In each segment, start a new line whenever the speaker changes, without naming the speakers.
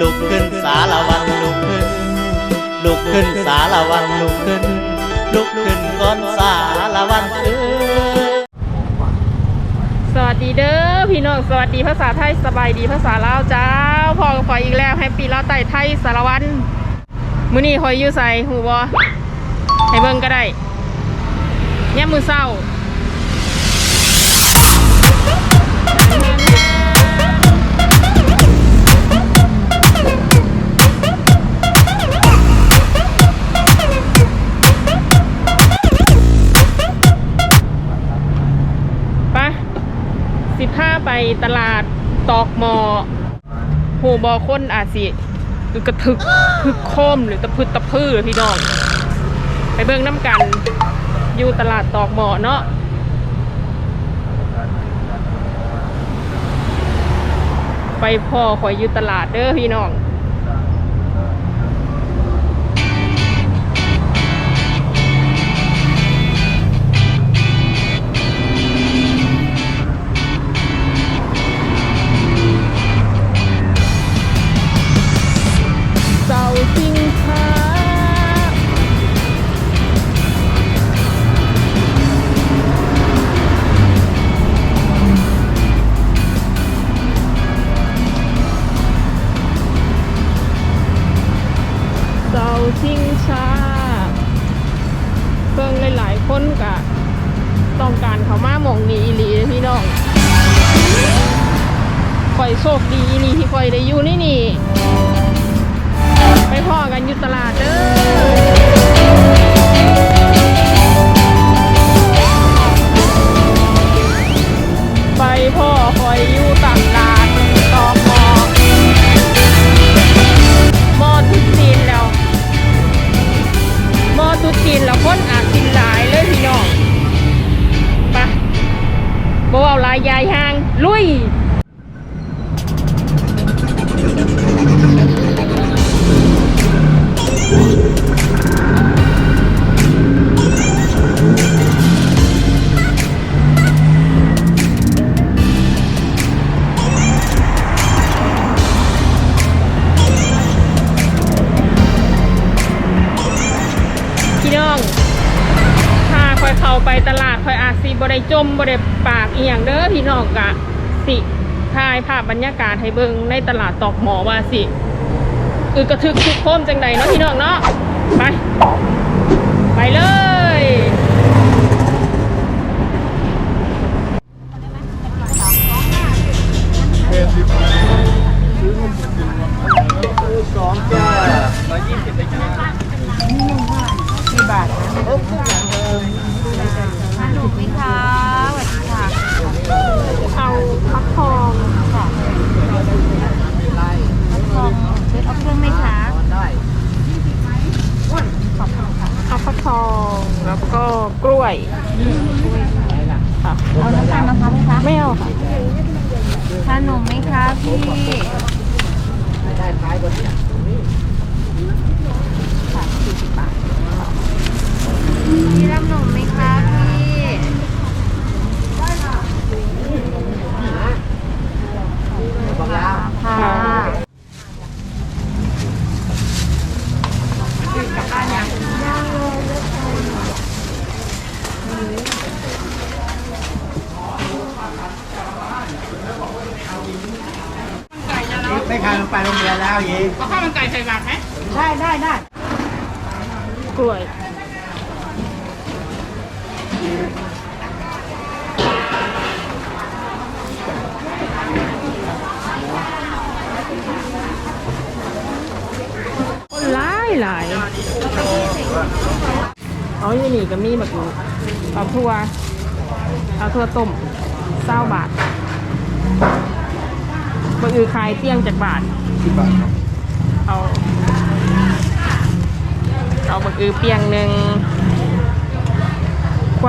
ลุกขึ้นสารวันลุกขึ้น ลุกขึ้นสารวันลุกขึ้น ลุกขึ้นก่อนสารวันเออ
สวัสดีเด้อพี่น้องสวัสดีภาษาไทยสบายดีภาษาลาวจ้าพอกับขอยอีกแล้วแฮปปี้ลาวไต่ไทยสารวันมื้อนี้ขอยอยู่ใส่หูบ่ให้เบิ่งก็ได้เนี่ยามมือเศร้า ตลาดตอกหมอหูบอคนอาจสิหรือกระทึกคึกโคมหรือตะพึดตะพื้อพี่น้อง ไปเบิ่งน้ำกัน อยู่ตลาดตอกหมอเนาะไปพ่อคอยอยู่ตลาดเด้อพี่น้อง อยู่นี่นี่ ไปพ่อกันอยู่ตลาดเด้อ ไปพ่อคอยอยู่ตลาดตอกหมอหมอทุจีนแล้ว มอทุจีนแล้วคนอาจกินหลายเลยพี่น้องไปะบ่เอาลายยายห่าง ลุย อยเข้าไปตลาดคอยอาจสิบ่ได้จมบ่ได้ปากเอียงเด้อพี่น้องกะสิถ่ายภาพบรรยากาศให้เบิงในตลาดตอกหมอว่าสิอือกระทึกทุกโคมจังใดเนาะพี่น้องเนาะไป ไปเลย
สองจ้าร้อยยี่สิบเลยจ้า
ขนมไหมคะสวัสดีค่ะ
เอาฟักทอง
ทองเช็ดเอาเครื่องไหมคะ
ได้
เอาฟักทองแล้วก็กล้วยค่ะ
เอาน้ำตาลมะพร้าวไหมคะ
ไม่เอาค่ะ
ขนมไหมคะพี่
ได้ท้ายกว่านี้
พี่รับขนมไหมคะพี่
บางแล้ว
ค่ะ
ไม่ขายลงไปโรงเรียนแล้วยิง
เอาข้าวมันไก่ใส่บาตรไหม
ได้ได้ได้
กล้วย หลายหลายเอาอยู่นี่ก็มีแบบนี้เอาทั่วเอาทั่วต้มเศร้าบาทบะอือขายเตี้ยงจากบาท
สิบบาทครับ
เอา เอาบักอือเปียงหนึ่ง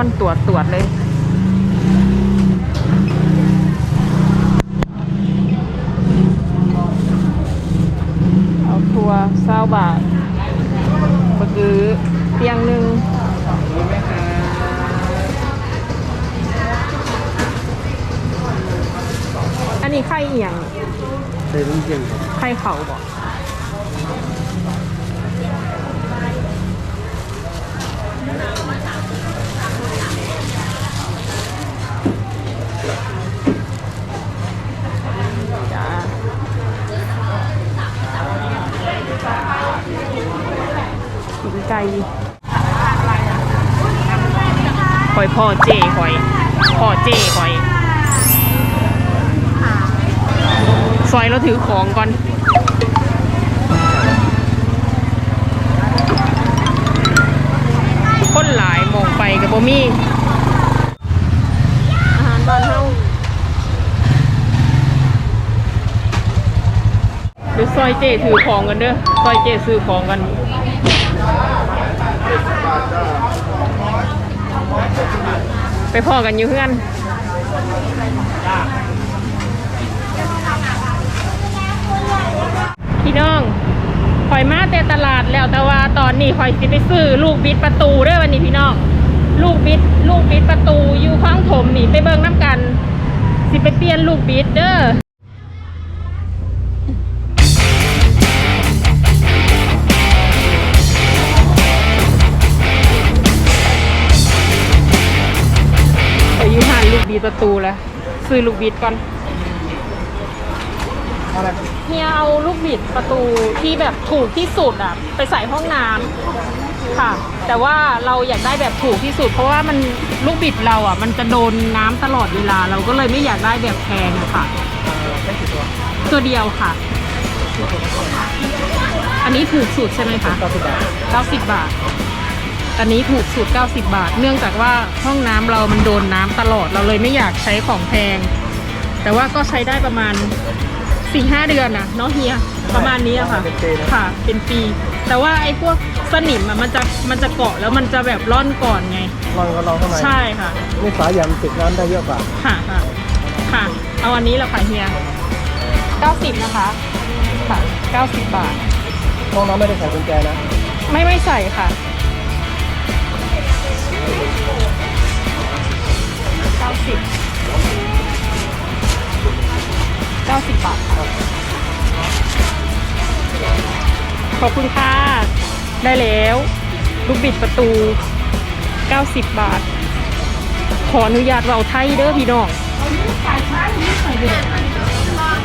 ควนตรวจตรวจเลย เอาทัวเศร้าบาทบักอือเปียงหนึ่ง
มีไหมคะ
อันนี้ไข่เอียง
เศษ
ส่ลุงเจียงครับ
ไข่เขาบอกจ้ากินไก่ หอยพ่อเจหอยพ่อเจหอยซอยเราถือของก่อนคนหลายมองไปกับบ่มี่อาหารบ้านเฮาเดี๋ยวซอยเจถือของกันเด้อซอยเจซื้อของกัน ไป พอกันอยู่เพื่อนพี่น้องคอยมาแต่ตลาดแล้วแต่ว่าตอนนี้คอยสิไปซื้อลูกบิดประตูด้วยวันนี้พี่น้องลูกบิดลูกบิดประตูอยู่ข้างถมนี่ไปเบิ่งน้ำกัน สิไปเปลี่ยนลูกบิดเด้อ ประตูแล้วซื้อลูกบิดก่อน
อะไร
เฮียเอาลูกบิดประตูที่แบบถูกที่สุดอะไปใส่ห้องน้ำค่ะ แต่ว่าเราอยากได้แบบถูกที่สุด เพราะว่ามันลูกบิดเราอะมันจะโดนน้ำตลอดเวลา เราก็เลยไม่อยากได้แบบแพงอะค่ะ
ได้กี่ตัว
ตัวเดียวค่ะ อันนี้ถูกสุดใช่ไหมคะ
เก้าสิบบาท
90บาท อันนี้ถูกสุด 90 บาท เนื่องจากว่าห้องน้ำเรามันโดนน้ำตลอดเราเลยไม่อยากใช้ของแพง แต่ว่าก็ใช้ได้ประมาณ 4-5 เดือนนะเนาะเฮียประมาณนี้อะค่ะ
เป็นปีนะ
ค่ะ เป็นปี แต่ว่าไอ้พวกสนิมอะมันจะมันจะเกาะแล้วมันจะแบบร่อนก่อนไง
ลองก็ลองเข้ามา
ใช่ค่ะ
นี่ฝายำติดน้ำได้เยอะกว่า
ค่ะค่ะค่ะ เอาอันนี้แหละค่ะเฮีย 90 นะคะ ค่ะ 90 บาท
ห้องน้ำไม่ได้ใส่กุญแจนะ
ไม่ไม่ใส่ค่ะ เก้าสิบเก้าสิบบาทค่ะขอบคุณค่ะ ได้แล้ว ลูกบิดประตูเก้าสิบบาท ขออนุญาตเราไทยเด้อพี่น้อง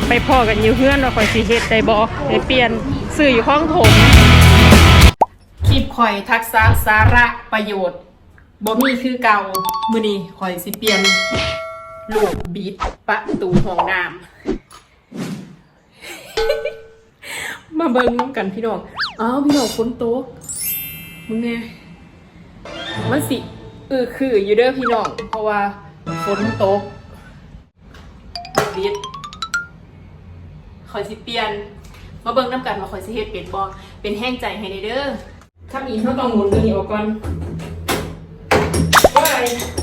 ไปพอกันอยู่เพื่อนว่าคอยสิเฮ็ดได้บ่ได้เปลี่ยนสื่ออยู่ห้องโถงคลิปข่อยทักษะสาระประโยชน์ บ่มีคือเก่ามือนี้ข่อยสิเปลี่ยนลูกบิดประตูห้องน้ำ มาเบิ่งน้ำกันพี่น้องอ้าวพี่น้องฝนตกมึงแน่มันสิเออคืออยู่เด้อพี่น้อง เพราะว่าฝนตกบิดข่อยสิเปลี่ยน มาเบิ่งน้ำกันว่าข่อยสิเฮ็ดเป็นบ่เป็นแห้งใจให้เด้อถ้ามีเขาต้องหมุนตัวนี้ออกก่อน ว้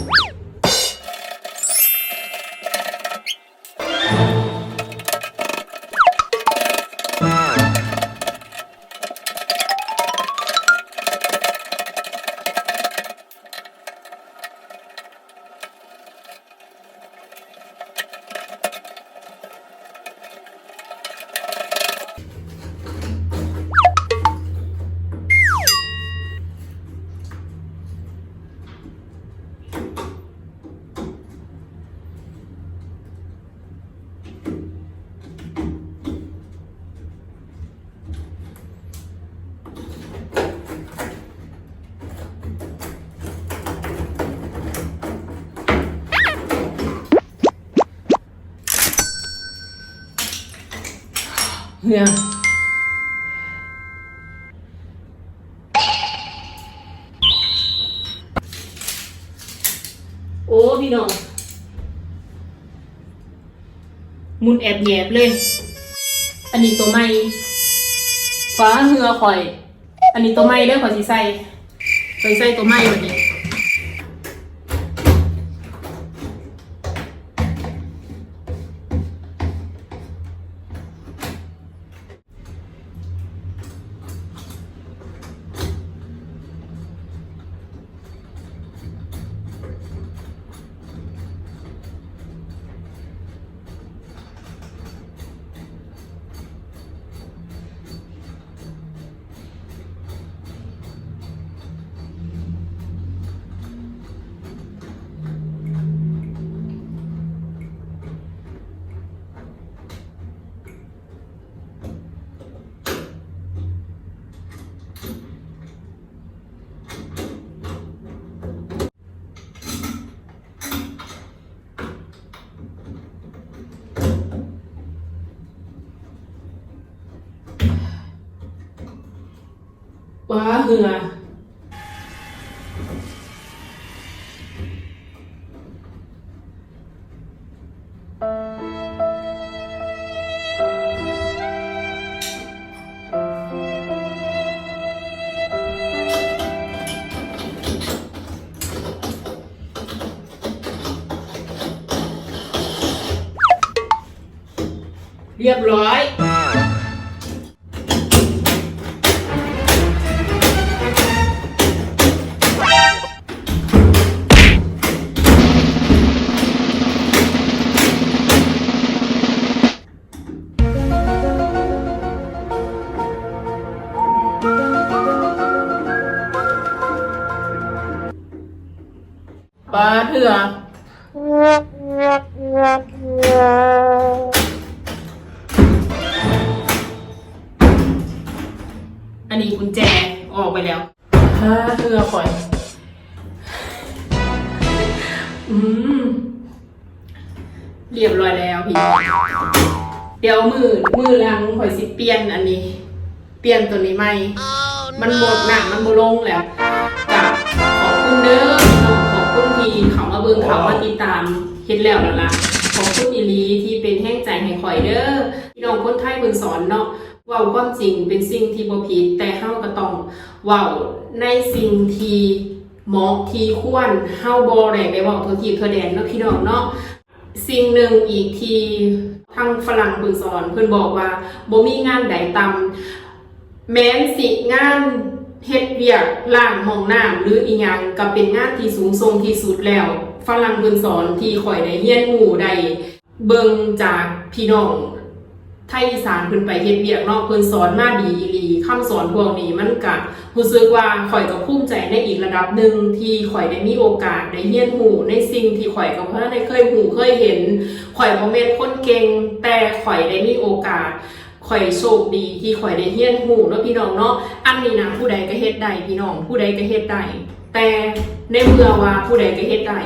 เฮียโอ้พี่น้องมุนแอบแยบเลย อันนี้ตัวใหม่ฟ้าเหือข่อย อันนี้ตัวใหม่เด้อข่อยสิใส่ไปใส่ตัวใหม่วันนี้ ป้าเหือเรียบร้อย ปลาเถื่ออันนี้กุญแจออกไปแล้วฮ่าเถื่อข่อย อืมเรียบร้อยแล้วพี่ เดี๋ยวมือมือหลังข่อยสิเปลี่ยนอันนี้ เปลี่ยนตัวนี้ไหม มันหมดหนักมันโบลงแล้วกับขอบคุณเด้อ เขามาเบิ่งเขามาติดตามเฮ็ดแล้วล่ะขอบคุณอีลีที่เป็นแห้งใจให้ข่อยเด้อพี่น้องคนไทยเพิ่นสอนเนาะเว้าความจริงเป็นสิ่งที่บ่ผิดแต่เฮาก็ต้องเว้าในสิ่งที่เหมาะที่ควรเฮาบ่ได้ไปเว้าทั่วทีทั่วแดนเนาะพี่น้องเนาะสิ่งหนึ่งอีกที่ทางฝรั่งเพิ่นสอนเพิ่นบอกว่าบ่มีงานใดต่ำแม้นสิงาน เฮ็ดเวียกล้างห้องน้ำหรืออีหยังก็เป็นงานที่สูงส่งที่สุดแล้ว ฝรั่งเพิ่นสอนที่ข่อยได้เรียนรู้ได้เบิ่งจากพี่น้องไทยอีสานเพิ่นไปเฮ็ดเวียกนาะเพิ่นสอนมาดีอีหลีคำสอนพวกนี้มันก็รู้สึกว่าข่อยก็ภูมิใจในอีกระดับหนึ่งที่ข่อยได้มีโอกาสได้เรียนรู้ในสิ่งที่ข่อยก็บ่ได้เคยรู้เคยเห็นข่อยบ่แม่นคนเก่งแต่ข่อยได้มีโอกาส ข่อยโชคดีที่ข่อยได้เฮียนหูเนาะพี่น้องเนาะอันนี้นะผู้ใดก็เฮ็ดได้พี่น้องผู้ใดก็เฮ็ดได้แต่ในเมื่อว่าผู้ใดก็เฮ็ดได้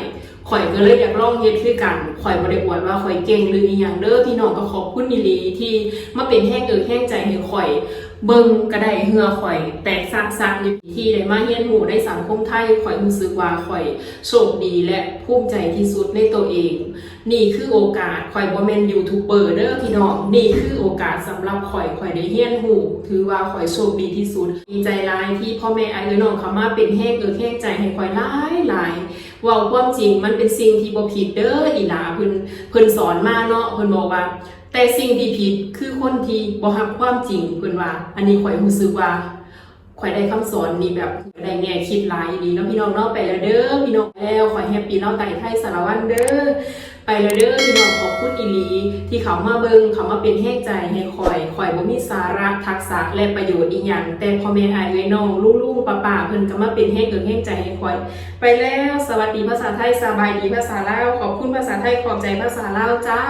ข่อยก็เลยอยากลองเฮ็ดคือกันข่อยบ่ได้อวดว่าข่อยเก่งหรืออีหยังเด้อพี่น้องก็ขอบคุณอีหลีที่มาเป็นแห้งเอิกแห้งใจให้ข่อย เบิ่งก็ได้เหือข่อย แตกซักซักอยู่ที่ได้มาเรียนรู้ในสังคมไทยข่อยรู้สึกว่าข่อยโชคดีและภูมิใจที่สุดในตัวเอง นี่คือโอกาสข่อยบ่แม่นยูทูบเบอร์เด้อพี่น้องนี่คือโอกาสสำหรับข่อยข่อยได้เรียนรู้ถือว่าข่อยโชคดีที่สุดดีใจหลายที่พ่อแม่ไอ้เอ้น้องเขามาเป็นแห้งเอิกแห้งใจให้ข่อยหลายหลายว้าความจริงมันเป็นสิ่งที่บ่ผิดเด้ออีหลาเพิ่นเพิ่นสอนมาเนาะเพิ่นบอกว่า แต่สิ่งที่ผิดคือคนที่บ่รับความจริงเพิ่นว่า อันนี้ข่อยรู้สึกว่าข่อยได้คำสอนนี่แบบได้แง่คิดหลายดีเนาะพี่น้องเนาะไปแล้วเด้อพี่น้องแล้วข่อยแฮปปี้เล่าไต่ไทยสารวัตรเด้อไปแล้วเด้อพี่น้องขอบคุณอีหลีที่เขามาเบิงเขามาเป็นแห้งใจให้ข่อยข่อยบ่มีสาระทักษะและประโยชน์อีหยังแต่พ่อแม่อายเอ้ยน้องลุงๆป้าๆเพิ่นก็มาเป็นแห้งเอิกแห้งใจให้ข่อย ไปแล้วสวัสดีภาษาไทยสบายดีภาษาลาวขอบคุณภาษาไทยขอบใจภาษาลาวจ้า